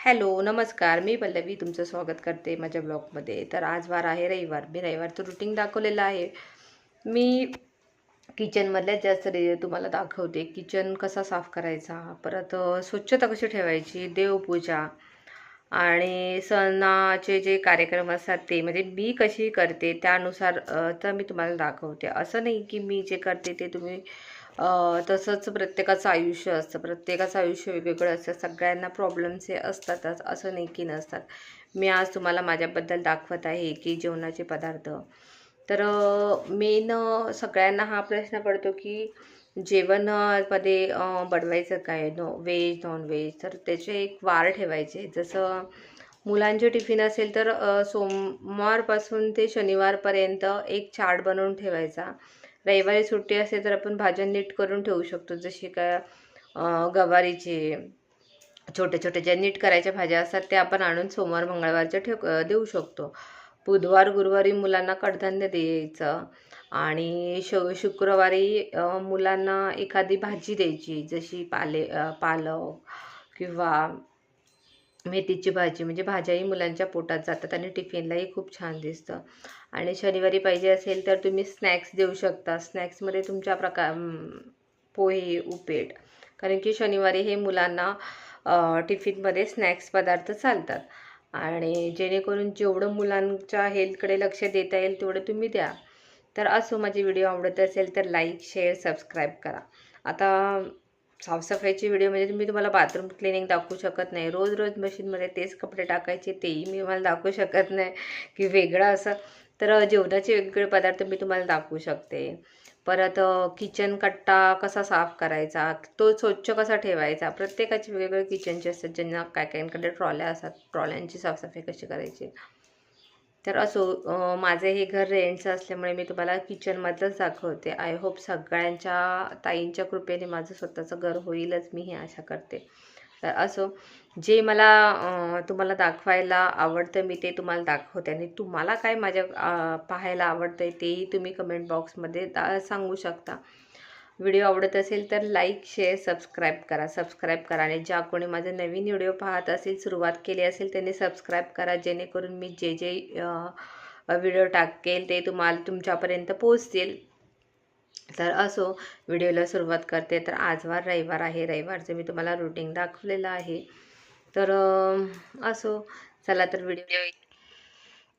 Hello नमस्कार. मी पल्लवी तुमचं स्वागत करते माझ्या ब्लॉगमध्ये. तर आज वार आहे रविवार. मी रविवारचं रुटीन दाखवलेलं आहे. मी किचनमधल्याच जास्त रे तुम्हाला दाखवते. किचन कसा साफ करायचा परत स्वच्छता कशी ठेवायची देवपूजा आणि सणाचे जे कार्यक्रम असतात ते म्हणजे मी कशी करते त्यानुसार तर मी तुम्हाला दाखवते. असं नाही की मी जे करते ते तुम्ही तसंच प्रत्येकाचं आयुष्य असतं. प्रत्येकाचं आयुष्य वेगवेगळं असतं. सगळ्यांना प्रॉब्लेम्स हे असतातच. असं नाही की नसतात. मी आज तुम्हाला माझ्याबद्दल दाखवत आहे की जेवणाचे पदार्थ. तर मेन सगळ्यांना हा प्रश्न पडतो की जेवणमध्ये बनवायचं काय? नो व्हेज नॉनव्हेज तर त्याचे एक वार ठेवायचे. जसं मुलांचे टिफिन असेल तर सोमवारपासून ते शनिवारपर्यंत एक चार्ट बनवून ठेवायचा. रविवारी सुट्टी असेल तर आपण भाज्या नीट करून ठेवू शकतो. जशी काय गवारीचे छोट्या छोट्या ज्या नीट करायच्या भाज्या असतात त्या आपण आणून सोमवार मंगळवारच्या ठेव देऊ शकतो. बुधवार गुरुवारी मुलांना कडधान्य द्यायचं. आणि श शुक्रवारी मुलांना एखादी भाजी द्यायची जशी पाले पालक किंवा मेथीची भाजी म्हणजे भाज्याही मुलांच्या पोटात जातात आणि टिफिनलाही खूप छान दिसतं. आणि शनिवारी पाहिजे असेल तर तुम्ही स्नॅक्स देऊ शकता. स्नॅक्समध्ये तुमच्या प्रकार पोहे उपेट कारण की शनिवारी हे मुलांना टिफिनमध्ये स्नॅक्स पदार्थ चालतात. आणि जेणेकरून जेवढं मुलांच्या हेल्थकडे लक्ष देता येईल तेवढं तुम्ही द्या. तर असो माझी व्हिडिओ आवडत असेल तर लाईक शेअर सबस्क्राईब करा. आता साफसफाईची व्हिडिओ म्हणजे मी तुम्हाला बाथरूम क्लिनिंग दाखवू शकत नाही. रोज रोज मशीनमध्ये तेच कपडे टाकायचे तेही मी मला दाखवू शकत नाही. की वेगळं असं. तर जेवणाचे वेगवेगळे पदार्थ मी तुम्हाला दाखवू शकते. परत किचन कट्टा कसा साफ करायचा? तो स्वच्छ कसा ठेवायचा? प्रत्येकाचे वेगवेगळे किचनचे असतात ज्यांना काय काहींकडे ट्रॉल्या असतात ट्रॉल्यांची साफसफाई कशी करायची? तर असो माझे हे घर रेंटचं असल्यामुळे मी तुम्हाला किचनमधलंच दाखवते. आय होप सगळ्यांच्या ताईंच्या कृपेने माझं स्वतःचं घर होईलच मी ही आशा करते. तर असो जे मला तुम्हाला दाखवायला आवडतं मी ते तुम्हाला दाखवते. आणि तुम्हाला काय माझ्या पाहायला आवडतं आहे तेही तुम्ही कमेंट बॉक्समध्ये दा सांगू शकता. व्हिडिओ आवडत असेल तर लाईक शेअर सबस्क्राईब करा. सबस्क्राईब करा आणि ज्या कोणी माझे नवीन व्हिडिओ पाहत असेल सुरुवात केली असेल त्यांनी सबस्क्राईब करा. जेणेकरून मी जे जे व्हिडिओ टाकेल ते तुम्हाला तुमच्यापर्यंत पोचतील तर असो व्हिडिओला सुरुवात करते. तर आजवार रविवार आहे. रविवारचं मी तुम्हाला रुटीन दाखवलेलं आहे. तर असो चला तर व्हिडिओ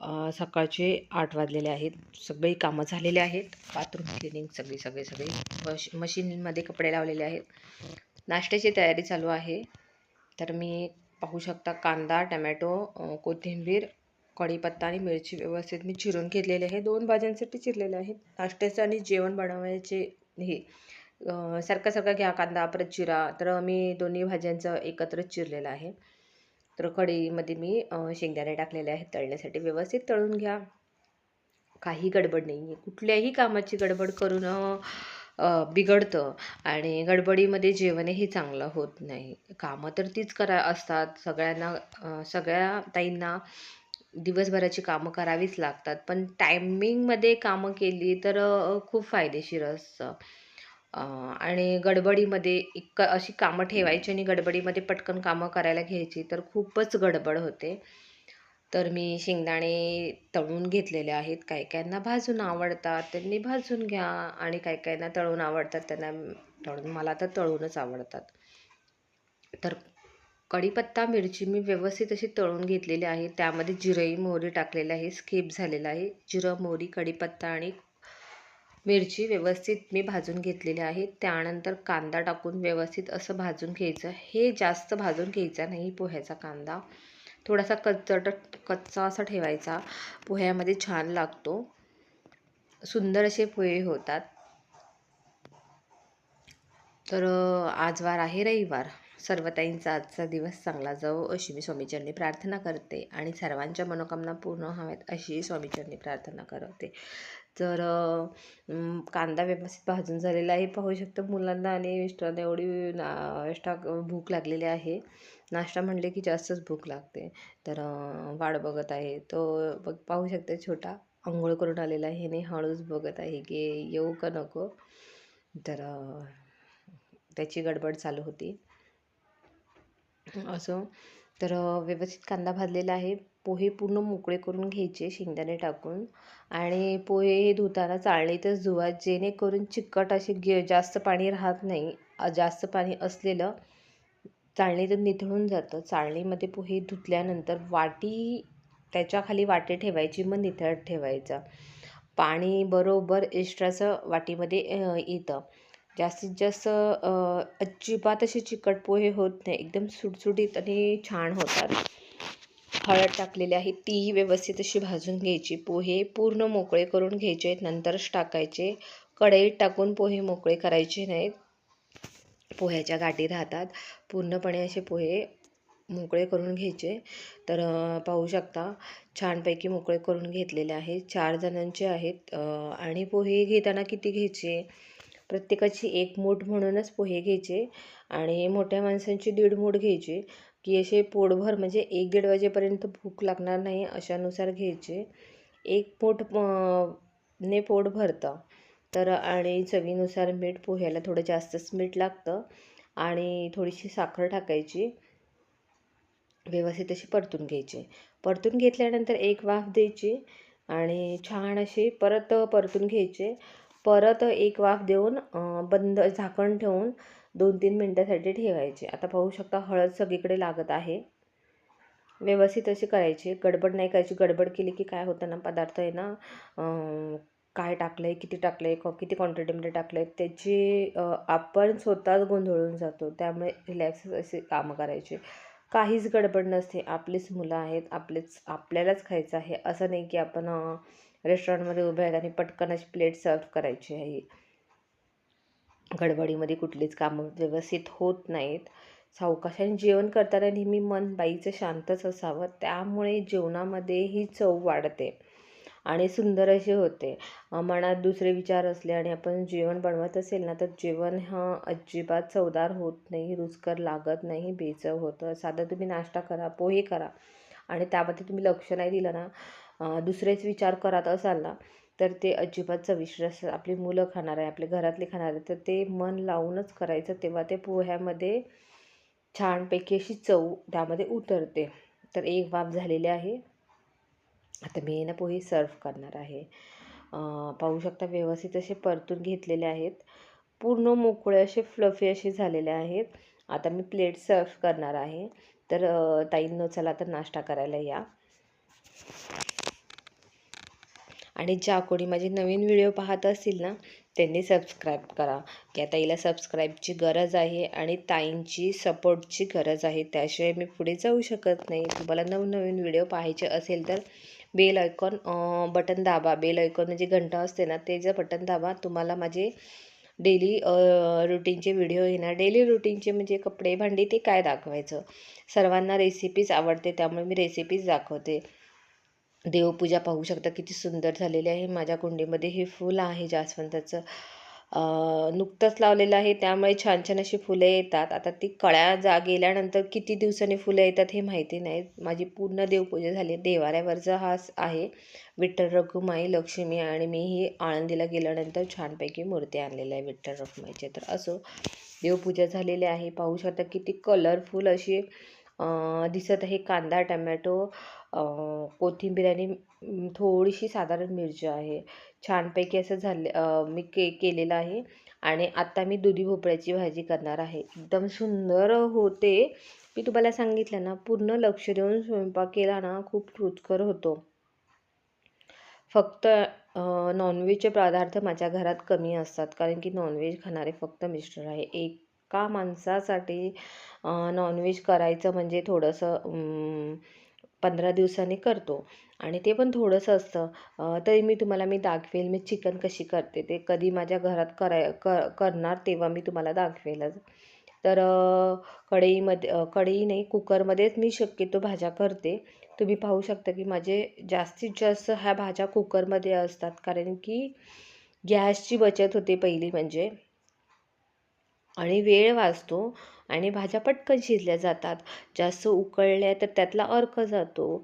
सकाळचे आठ वाजलेले आहेत. सगळी कामं झालेली आहेत. बाथरूम क्लिनिंग सगळी सगळे सगळे. वॉश मशीनमध्ये कपडे लावलेले आहेत. नाश्त्याची तयारी चालू आहे. तर मी पाहू शकता कांदा टमॅटो कोथिंबीर कढीपत्ता आणि मिरची व्यवस्थित मी चिरून घेतलेले आहे. दोन भाज्यांसाठी चिरलेले आहेत. नाश्त्याचं आणि जेवण बनवायचे हे सारखं सारखं घ्या कांदा परत चिरा तर मी दोन्ही भाज्यांचं एकत्रच चिरलेलं आहे. तर कढईमध्ये मी शेंगदाणे टाकलेले आहेत तळण्यासाठी. व्यवस्थित तळून घ्या. काही गडबड नाही आहे कुठल्याही कामाची गडबड करून बिघडतं आणि गडबडीमध्ये जेवण हे चांगलं होत नाही. कामं तर तीच करा असतात. सगळ्यांना सगळ्या ताईंना दिवसभराची कामं करावीच लागतात. पण टायमिंगमध्ये कामं केली तर खूप फायदेशीर असतं. आणि गडबडीमध्ये इक अशी कामं ठेवायची आणि गडबडीमध्ये पटकन कामं करायला घ्यायची तर खूपच गडबड होते. तर मी शेंगदाणे तळून घेतलेले आहेत. काही काहींना भाजून आवडतात त्यांनी भाजून घ्या आणि काही काहींना तळून आवडतात त्यांना तळून मला तर तळूनच आवडतात. तर कढीपत्ता मिरची मी व्यवस्थित अशी तळून घेतलेली आहे. त्यामध्ये जिरंही मोहरी टाकलेलं आहे. स्किप झालेलं आहे. जिरं मोहरी कढीपत्ता आणि मिरची व्यवस्थित मी भाजून घेतलेली आहे. त्यानंतर कांदा टाकून व्यवस्थित असं भाजून घ्यायचं. हे जास्त भाजून घ्यायचा नाही पोह्याचा कांदा. थोडासा कच्चट कच्चा असा ठेवायचा. पोह्यामध्ये छान लागतो. सुंदर असे पोहे होतात. तर आजवार आहे रविवार. सर्वताईंचा आजचा दिवस चांगला जावो अशी मी स्वामीचरणी प्रार्थना करते. आणि सर्वांच्या मनोकामना पूर्ण हव्यात अशी स्वामीचरणी प्रार्थना करते. तर कांदा व्यवस्थित भाजून झालेला आहे. पाहू शकतो मुलांना आणि मिस्टरांना एवढी नाश्ता भूक लागलेली आहे. नाश्ता म्हणले की जास्तच भूक लागते. तर वाढ वाट बघत आहे. तो बघ पाहू शकते छोटा आंघोळ करून आलेला आहे आणि हळूच बघत आहे की येऊ का नको. तर त्याची गडबड चालू होती. असं तर व्यवस्थित कांदा भाजलेला आहे. पोहे पूर्ण मोकळे करून घ्यायचे शेंगदाणे टाकून. आणि पोहे हे धुताना चाळणीतच धुवा जेणेकरून चिकट असे गे जास्त पाणी राहत नाही. जास्त पाणी असलेलं चाळणीतून निथळून जातं. चाळणीमध्ये पोहे धुतल्यानंतर वाटी त्याच्याखाली वाटी वाटे ठेवायची मग निथळत ठेवायचा. पाणी बरोबर एक्स्ट्राचं वाटीमध्ये येतं. जास्तीत जास्त अजिबात असे चिकट पोहे होत नाही. एकदम सुटसुटीत आणि छान होतात. हळद टाकलेली आहे. तीही व्यवस्थित अशी भाजून घ्यायची. पोहे पूर्ण मोकळे करून घ्यायचे नंतरच टाकायचे. कढईत टाकून पोहे मोकळे करायचे नाहीत. पोह्याच्या गाठी राहतात. पूर्णपणे असे पोहे मोकळे करून घ्यायचे. तर पाहू शकता छानपैकी मोकळे करून घेतलेले आहेत चार जणांचे आहेत. आणि पोहे घेताना किती घ्यायचे? प्रत्येकाची एक मूठ म्हणूनच पोहे घ्यायचे आणि मोठ्या माणसांची दीड मूठ घ्यायची की असे पोटभर म्हणजे एक दीड वाजेपर्यंत भूक लागणार नाही अशानुसार घ्यायचे. एक पोट ने पोट भरतं. तर आणि चवीनुसार मीठ पोह्याला थोडं जास्तच मीठ लागतं आणि थोडीशी साखर टाकायची. व्यवस्थित अशी परतून घ्यायची. परतून घेतल्यानंतर एक वाफ द्यायची आणि छान अशी परत परतून घ्यायचे. परत एक वाफ देऊन बंद झाकण ठेवून दोन तीन मिनटासाठी ठेवायचे. आता पाहू शकता हळद सगळीकडे लागत आहे. व्यवस्थित अशी करायची. गडबड नाही करायची. गडबड केली की काय होतं ना पदार्थ आहे ना काय टाकलं आहे किती टाकलं आहे किती क्वांटिटीमध्ये टाकलं आहे त्याची आपण स्वतःच गोंधळून जातो. त्यामुळे रिलॅक्स असे कामं करायचे. काहीच गडबड नसते. आपलीच मुलं आहेत. आपलेच आपल्यालाच खायचं आहे. असं नाही की आपण रेस्टॉरंटमध्ये उभे आहेत आणि पटकन अशी प्लेट सर्व करायची आहे. गडबडीमध्ये कुठलीच कामं व्यवस्थित होत नाहीत. सावकाशाने जेवण करताना नेहमी मन बाईचं शांतच असावं. त्यामुळे जेवणामध्ये ही चव वाढते आणि सुंदर असे होते. मनात दुसरे विचार असले आणि आपण जेवण बनवत असेल ना तर जेवण हा अजिबात चवदार होत नाही रुचकर लागत नाही बेचव होतं. साधं तुम्ही नाश्ता करा पोहे करा आणि त्यामध्ये तुम्ही लक्ष नाही दिलं ना दुसरेच विचार करत असाल ना तर ते अजिबात चविष्ट असतात आपली मुलं खाणार आहे आपले घरातले खाणार आहे तर ते मन लावूनच करायचं तेव्हा ते पोह्यामध्ये छानपैकी अशी चव त्यामध्ये उतरते. तर एक वाफ झालेली आहे. आता मी ना पोहे सर्व करणार आहे. पाहू शकता व्यवस्थित असे परतून घेतलेले आहेत. पूर्ण मोकळे असे फ्लफी असे झालेले आहेत. आता मी प्लेट सर्व करणार आहे. तर ताईंनो चला तर नाश्ता करायला या. आणि ज्या कोणी माझे नवीन व्हिडिओ पाहत असतील ना त्यांनी सबस्क्राईब करा. या ताईला सबस्क्राईबची गरज आहे आणि ताईंची सपोर्टची गरज आहे. त्याशिवाय मी पुढे जाऊ शकत नाही. तुम्हाला नवनवीन व्हिडिओ पाहायचे असेल तर बेल आयकॉन बटन दाबा. बेल आयकॉन म्हणजे घंटा असते ना ते जर बटन दाबा तुम्हाला माझे डेली रुटीनचे व्हिडिओ येणार डेली रुटीनचे म्हणजे कपडे भांडी ते काय दाखवायचं? सर्वांना रेसिपीज आवडते त्यामुळे मी रेसिपीज दाखवते. देवपूजा पाहू शकता. किती सुंदर झालेली आहे. माझ्या कुंडीमध्ये हे फुलं आहे जास्वंदाचं. नुकतंच लावलेलं आहे. त्यामुळे छान छान अशी फुलं येतात. आता ती कळ्या जा गेल्यानंतर किती दिवसांनी फुलं येतात हे माहिती नाही. माझी पूर्ण देवपूजा झाली. देवाऱ्यावरचा हा आहे. विठ्ठल रखुमाई लक्ष्मी आणि मी ही आळंदीला गेल्यानंतर छानपैकी मूर्ती आणलेल्या आहे विठ्ठल रखुमाईची तर असो देवपूजा झालेली आहे. पाहू शकता किती कलरफुल अशी दिसत आहे. कांदा टमॅटो कोथिंबीर आणि थोडीशी साधारण मिरची आहे. छानपैकी असं झाले मी के केलेलं आहे. आणि आत्ता मी दुधी भोपळ्याची भाजी करणार आहे. एकदम सुंदर होते. मी तुम्हाला सांगितलं ना पूर्ण लक्ष देऊन स्वयंपाक केला ना खूप रुचकर होतो. फक्त नॉनव्हेजचे पदार्थ माझ्या घरात कमी असतात. कारण की नॉनव्हेज खाणारे फक्त मिस्टर आहे. एका माणसासाठी नॉनव्हेज करायचं म्हणजे थोडंसं पंधरा दिवसांनी करतो. आणि ते पण थोडंसं असतं. तरी मी तुम्हाला मी दाखवेल मी चिकन कशी करते ते कधी माझ्या घरात कराय क करणार तेव्हा मी तुम्हाला दाखवेलच. तर कढईमध्ये कढई नाही कुकरमध्येच मी शक्यतो भाज्या करते. तुम्ही पाहू शकता की माझे जास्तीत जास्त ह्या भाज्या कुकरमध्ये असतात. कारण की गॅसची बचत होते पहिली म्हणजे. आणि वेळ वाचतो आणि भाज्या पटकन शिजल्या जातात. जास्त उकळल्या तर त्यातला अर्क जातो.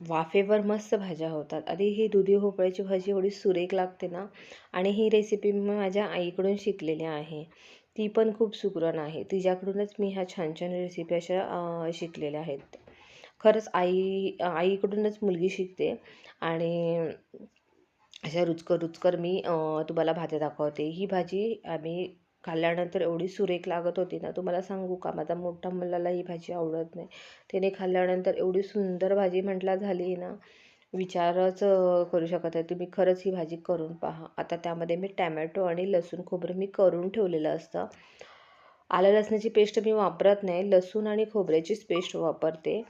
वाफेवर मस्त भाज्या होतात. आणि ही दुधी भोपळ्याची भाजी एवढी सुरेख लागते ना? आणि ही रेसिपी मी माझ्या आईकडून शिकलेली आहे. ती पण खूप सुगरण आहे. तिच्याकडूनच मी ह्या छान छान रेसिपी अशा शिकलेल्या आहेत. खरंच आई आईकडूनच मुलगी शिकते. आणि अशा रुचकर रुचकर मी तुम्हाला भाज्या दाखवते. ही भाजी आम्ही खाल्ल्यानंतर एवढी सुरेख लागत होती ना तुम्हाला सांगू का? माझा मोठा मुलाला ही भाजी आवडत नाही. त्याने खाल्ल्यानंतर एवढी सुंदर भाजी म्हटला झाली ना विचारच करू शकत आहे तुम्ही खरंच ही भाजी करून पहा. आता त्यामध्ये मी टॅमॅटो आणि लसूण खोबरं मी करून ठेवलेलं असतं. आलं लसणाची पेस्ट मी वापरत नाही. लसूण आणि खोबऱ्याचीच पेस्ट वापरते.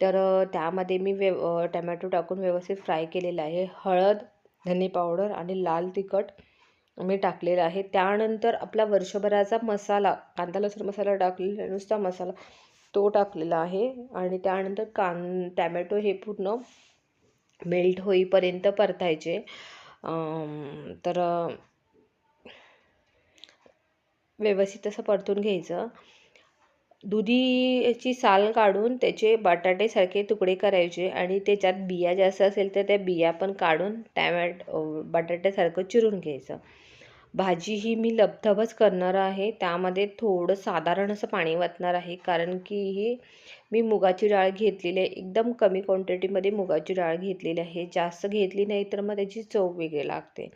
तर त्यामध्ये मी व्यव टॅमॅटो टाकून व्यवस्थित फ्राय केलेलं आहे. हळद धने पावडर आणि लाल तिखट मी टाकलेलं आहे. त्यानंतर आपला वर्षभराचा मसाला कांदा लसूण मसाला टाकलेला नुसता मसाला तो टाकलेला आहे. आणि त्यानंतर कां टॅमॅटो हे पूर्ण मेल्ट होईपर्यंत परतायचे. तर व्यवस्थित असं परतून घ्यायचं. दुधीची साल काढून त्याचे बटाटेसारखे तुकडे करायचे आणि त्याच्यात बिया जास्त असेल तर त्या बिया पण काढून टॅमॅट बटाट्यासारखं चिरून घ्यायचं. भाजी ही मी लपथपच करणार आहे. त्यामध्ये थोडं साधारण असं पाणी वाचणार आहे. कारण की ही मी मुगाची डाळ घेतलेली आहे. एकदम कमी क्वांटिटीमध्ये मुगाची डाळ घेतलेली आहे. जास्त घेतली नाही तर मग त्याची चव वेगळी लागते.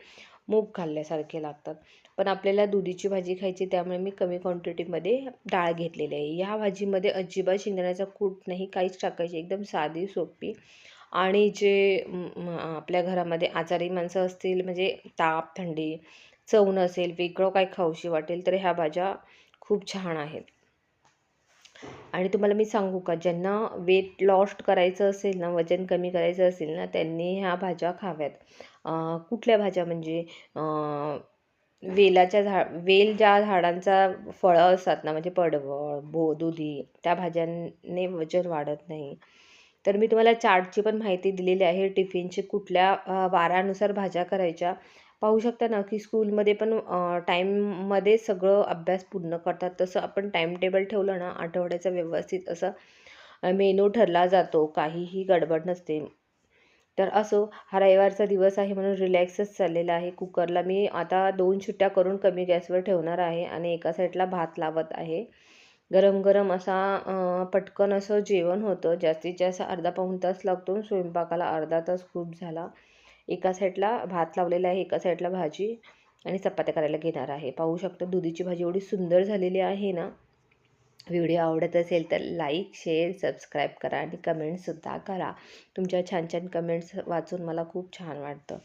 मूग खाल्ल्यासारखे लागतात. पण आपल्याला दुधीची भाजी खायची त्यामुळे मी कमी क्वांटिटीमध्ये डाळ घेतलेली आहे. ह्या भाजीमध्ये अजिबात शेंगदाण्याचा कूट नाही. काहीच टाकायची. एकदम साधी सोपी. आणि जे आपल्या घरामध्ये आजारी माणसं असतील म्हणजे ताप थंडी चव नसेल वेगळं काय खाऊशी वाटेल तर ह्या भाज्या खूप छान आहेत. आणि तुम्हाला मी सांगू का ज्यांना वेट लॉस्ट करायचं असेल ना वजन कमी करायचं असेल ना त्यांनी ह्या भाज्या खाव्यात. कुठल्या भाज्या म्हणजे वेलाच्या झा वेल ज्या झाडांचा फळं असतात ना म्हणजे पडवळ बो दुधी त्या भाज्यांनी वजन वाढत नाही. तर मी तुम्हाला चार्टची पण माहिती दिलेली आहे टिफिनची कुठल्या वारानुसार भाज्या करायच्या. पाहू शकता ना की स्कूलमध्ये पण टाईममध्ये सगळं अभ्यास पूर्ण करतात. तसं आपण टाईम टेबल ठेवलं ना आठवड्याचा व्यवस्थित असं मेनू ठरला जातो. काहीही गडबड नसते. तर असो हा रविवारचा दिवस आहे म्हणून रिलॅक्सच चाललेला आहे. कुकरला मी आता दोन शिट्ट्या करून कमी गॅसवर ठेवणार आहे आणि एका साईडला भात लावत आहे. गरम गरम असा पटकन असं जेवण होतं. जास्तीत जास्त अर्धा पाऊण तास लागतो. स्वयंपाकाला अर्धा तास खूप झाला. एका साईडला भात लावलेला आहे एका साईडला भाजी आणि चपात्या करायला घेणार आहे. पाहू शकता दुधीची भाजी एवढी सुंदर झालेली आहे ना. व्हिडिओ आवडत असेल तर लाईक शेअर सबस्क्राईब करा आणि कमेंटसुद्धा करा. तुमच्या छान छान कमेंट्स वाचून मला खूप छान वाटतं.